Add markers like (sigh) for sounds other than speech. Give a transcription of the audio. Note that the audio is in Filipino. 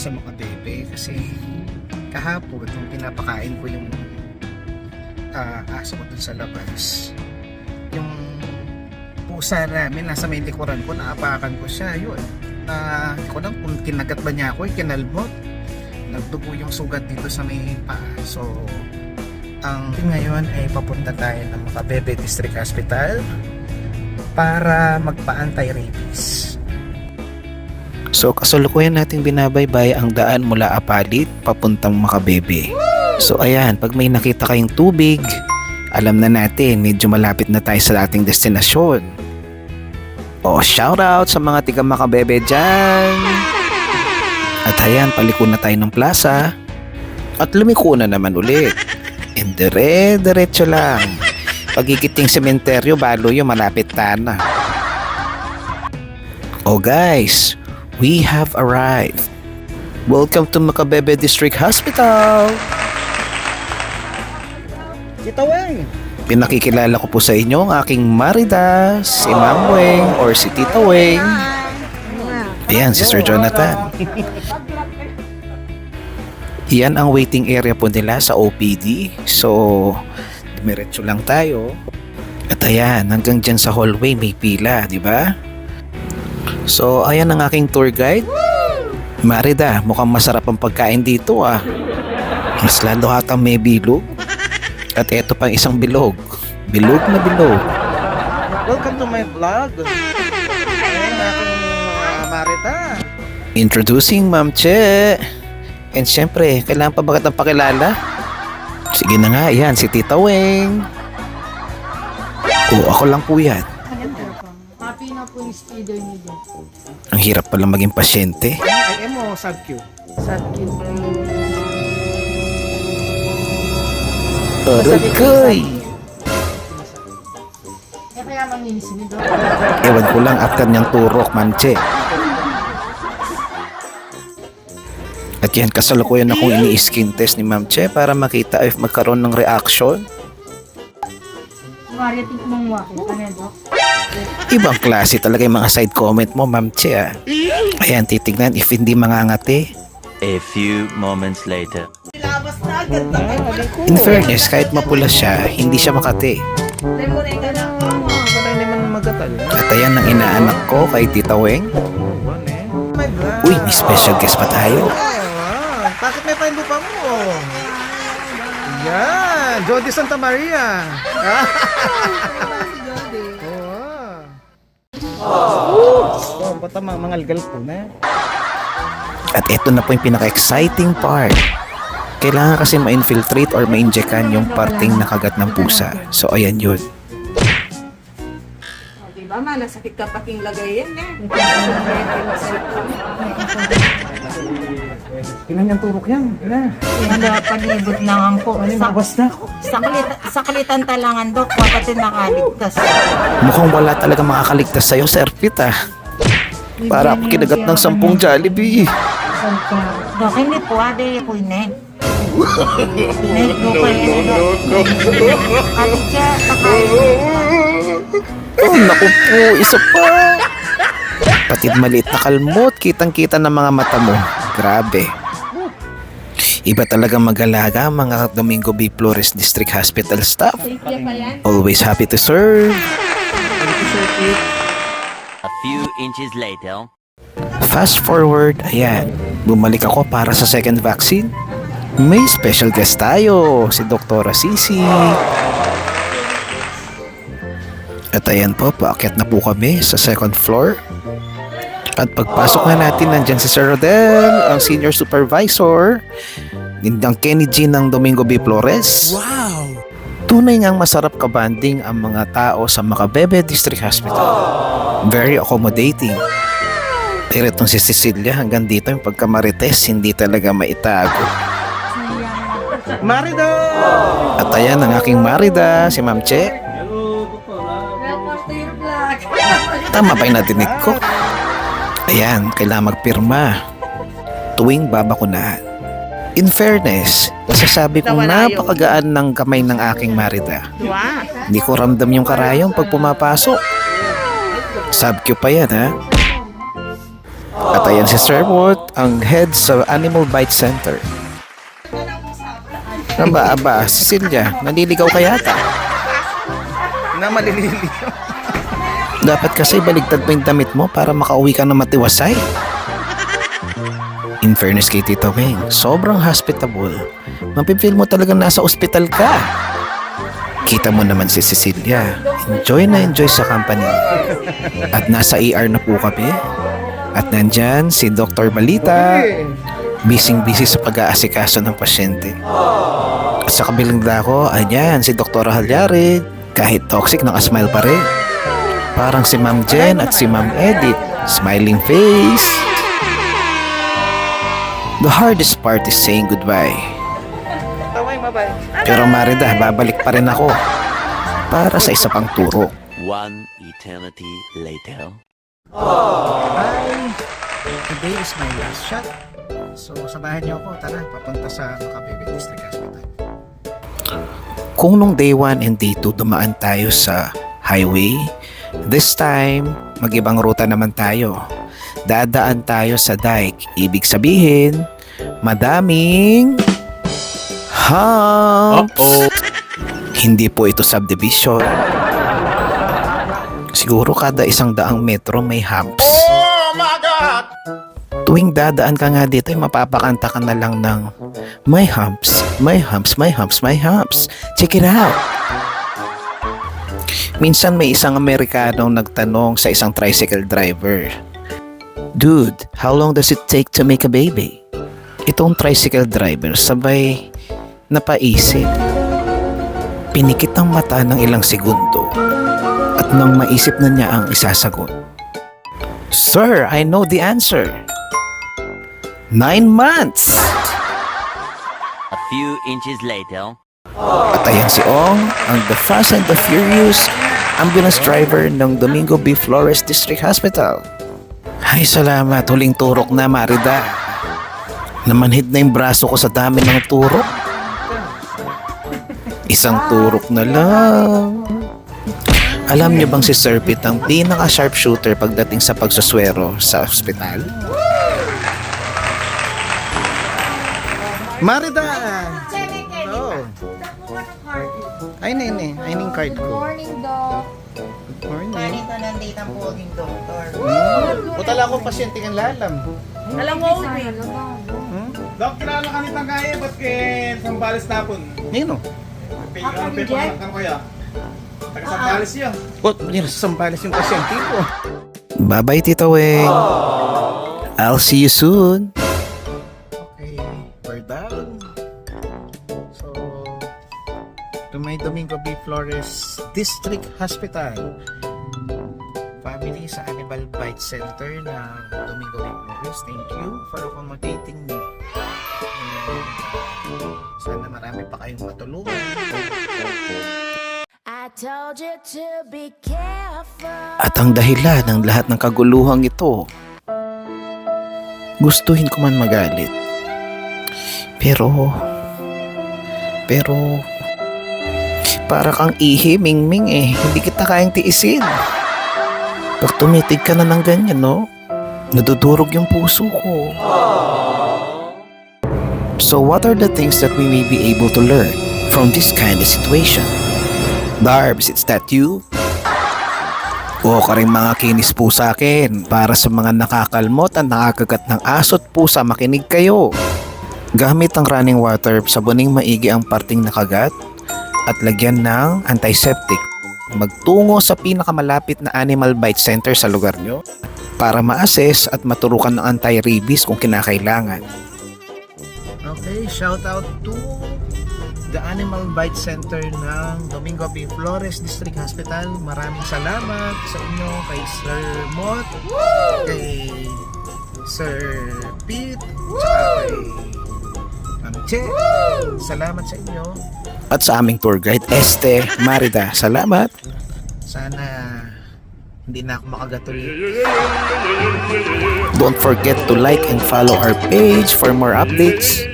sa mga bebe. Kasi kahapon nung pinapakain ko yung ah, aso ko dun sa labas. Yung pusa namin nasa may likuran ko naapakan ko siya. Yun. Na hindi ko alam kung kinagat ba niya ako kinalbot nagdugo yung sugat dito sa may paa. So ang ngayon ay papunta tayo ng Makabebe District Hospital para magpa-anti-rabies So kasalukuyan nating binabaybay ang daan mula Apalit papuntang Makabebe. So ayan, pag may nakita kayong tubig, alam na natin medyo malapit na tayo sa ating destinasyon. O shout out sa mga tiga Makabebe dyan! At ayan, paliko na tayo ng plaza. At lumiko na naman ulit. And dire-diretso lang. Pagigiting sementeryo, balo yung malapit na. Oh guys, we have arrived. Welcome to Macabebe District Hospital. Tita Weng. Pinakikilala ko po sa inyo ang aking Marida, si Ma'am Weng or si Tita Weng. Ayan, si Sir Jonathan. Yan ang waiting area po nila sa OPD. So, diretso lang tayo. At ayan, hanggang dyan sa hallway may pila, di ba? So, ayan ang aking tour guide. Marida, mukhang masarap ang pagkain dito ah. Mas lalo hatang may bilog. At eto pang isang bilog. Bilog na bilog. Welcome to my vlog. Ayan aking uh, Marita. Introducing Ma'am Che. And syempre, kailangan pa ba kitang pakilala? Sige na nga, yan, si Tita Weng. Oo, ako lang po yan. Speeder niyo dyan. Ang hirap pala maging pasyente. Ay, mo, sub-Q. Sakit. Aray, Eh kaya manginis nito. Ewan ko lang after niyang turok, manche. At yan, kasalukuyan akong ini-skin test ni Ma'am Che para makita if magkaroon ng reaction. Mariting mong wakit. Ano yan, Dok? Ibang klase talaga yung mga side comment mo, Ma'am Che. Ah. Ayan, titignan if hindi mangangati. A few moments later. In fairness, kahit mapula siya, hindi siya makati. At ayan ang inaanak ko kay Tita Weng. Uy, may special guest pa tayo. Bakit may pahindu pa mo? Yan, Jody Santa Maria. (laughs) Oo. Oh, bata mga mangalgal po na. At ito na po yung pinaka-exciting part. Kailangan kasi ma-infiltrate or ma-injectan yung parting nakagat ng pusa. So, ayan yun. Diba ma, nasakit ka paking lagay yan eh. Tingnan yung turok yan. Ina. Wala palibot na nga po. Sa, Basta ako. sa, kalita, sa kalitan talangan, Dok. Kapatid nakaligtas. Mukhang wala talaga makakaligtas sa'yo, Sir Pit ah. Para ako kinagat ng sampung Jollibee. Dok, hindi po. Ade ko ine. Ine, Dok, kayo. Dok. Ate siya, Oh, naku po, isa pa. Patid maliit na kalmot, kitang-kita ng mga mata mo. Grabe. Iba talaga mag-alaga mga Domingo B. Flores District Hospital staff. Always happy to serve. A few inches later. Fast forward, ayan, bumalik ako para sa second vaccine. May special guest tayo, si Doktora Sisi. At ayan po, paakyat na po kami sa second floor. At pagpasok na natin, nandyan si Sir Rodel, ang senior supervisor. Ang Kenny G ng Domingo B. Flores. Wow! Tunay ngang masarap kabanding ang mga tao sa Macabebe District Hospital. Very accommodating. Pero itong si Cecilia hanggang dito yung pagkamarites hindi talaga maitago. Marida! At ayan ang aking Marida, si Ma'am Che. Tama ba yung nadinig ko? Ayan, kailangan magpirma. Tuwing babakunahan. In fairness, masasabi kong napakagaan ng kamay ng aking Marida. Hindi ko ramdam yung karayong pag pumapasok. Subcu pa yan ha. At ayan si Sir Mort, ang head sa Animal Bite Center. Aba, aba, Cecilia, naliligaw ka yata. Na malililigaw. Dapat kasi baligtad mo yung damit mo para makauwi ka na matiwasay. In fairness kay Tita Weng, sobrang hospitable. Mapipil mo talaga nasa ospital ka. Kita mo naman si Cecilia. Enjoy na enjoy sa company. At nasa ER na po kami. At nandyan si Dr. Balita. Busy-busy sa pag-aasikaso ng pasyente. At sa kabilang dako, ayan si Dr. Halyari. Kahit toxic, naka-smile pa rin. Parang si Ma'am Jen at si Ma'am Edith. Smiling face. The hardest part is saying goodbye. Pero Marida, babalik pa rin ako para sa isa pang turo. One eternity later. Hi! Today is my last shot. So, samahan niyo ako. Tara, papunta sa Makabebe District Hospital. Kung nung day 1 and day 2 dumaan tayo sa highway, this time, mag-ibang ruta naman tayo. Dadaan tayo sa dike. Ibig sabihin, madaming humps. Hindi po ito subdivision. Siguro kada isang daang metro may humps. Oh my God! Tuwing dadaan ka nga dito, ay mapapakanta ka na lang ng may humps, may humps, may humps, may humps. Check it out! Minsan may isang Amerikanong nagtanong sa isang tricycle driver, Dude, how long does it take to make a baby? Itong tricycle driver sabay napaisip. Pinikit ang mata ng ilang segundo at nang maisip na niya ang isasagot. Sir, I know the answer. Nine months! A few inches later. At ayan si Ong, ang The Fast and the Furious ambulance driver ng Domingo B. Flores District Hospital. Ay, salamat. Huling turok na, Marida. Namanhid na yung braso ko sa dami ng turok. Isang turok na lang. Alam niyo bang si Sir Pete ang pinaka-sharpshooter pagdating sa pagsuswero sa ospital? Marida! Ay, nene. Ay, ning card ko. Morning, Doc. Good morning. Ganito nandito ang poging doktor. Hmm? Putala ko pasyente ng lalam. Alam mo, Ubi. Hmm? Dok, kilala ka ni Tangkaya, ba't kay Sambales tapon? Nino? Ang pepa ng kaya? Taga Sambales yun. What? Yun, sampalis yung pasyente ko. Bye-bye, Tito Weng. I'll see you soon. My Domingo B. Flores District Hospital. Family sa Animal Bite Center ng Domingo B. Flores. Thank you for accommodating me. And, sana marami pa kayong matulungan. I told you to be careful. At ang dahilan ng lahat ng kaguluhang ito, gustuhin ko man magalit. Pero, pero, para kang ihi, mingming eh. Hindi kita kayang tiisin. Pag tumitig ka na ng ganyan, no? Nadudurog yung puso ko. So what are the things that we may be able to learn from this kind of situation? Darbs, it's that you? O ka rin mga kinis po sa akin para sa mga nakakalmot at nakakagat ng aso at pusa makinig kayo. Gamit ang running water, sabuning maigi ang parting nakagat at lagyan ng antiseptic. Magtungo sa pinakamalapit na animal bite center sa lugar nyo para ma-assess at maturukan ng anti-rabies kung kinakailangan. Okay, shout out to the Animal Bite Center ng Domingo B. Flores District Hospital. Maraming salamat sa inyo kay Sir Mot, kay Sir Pete, Che. Salamat sa inyo. At sa aming tour guide, Este Marida. Salamat. Sana hindi na ako makagatuloy. Don't forget to like and follow our page for more updates.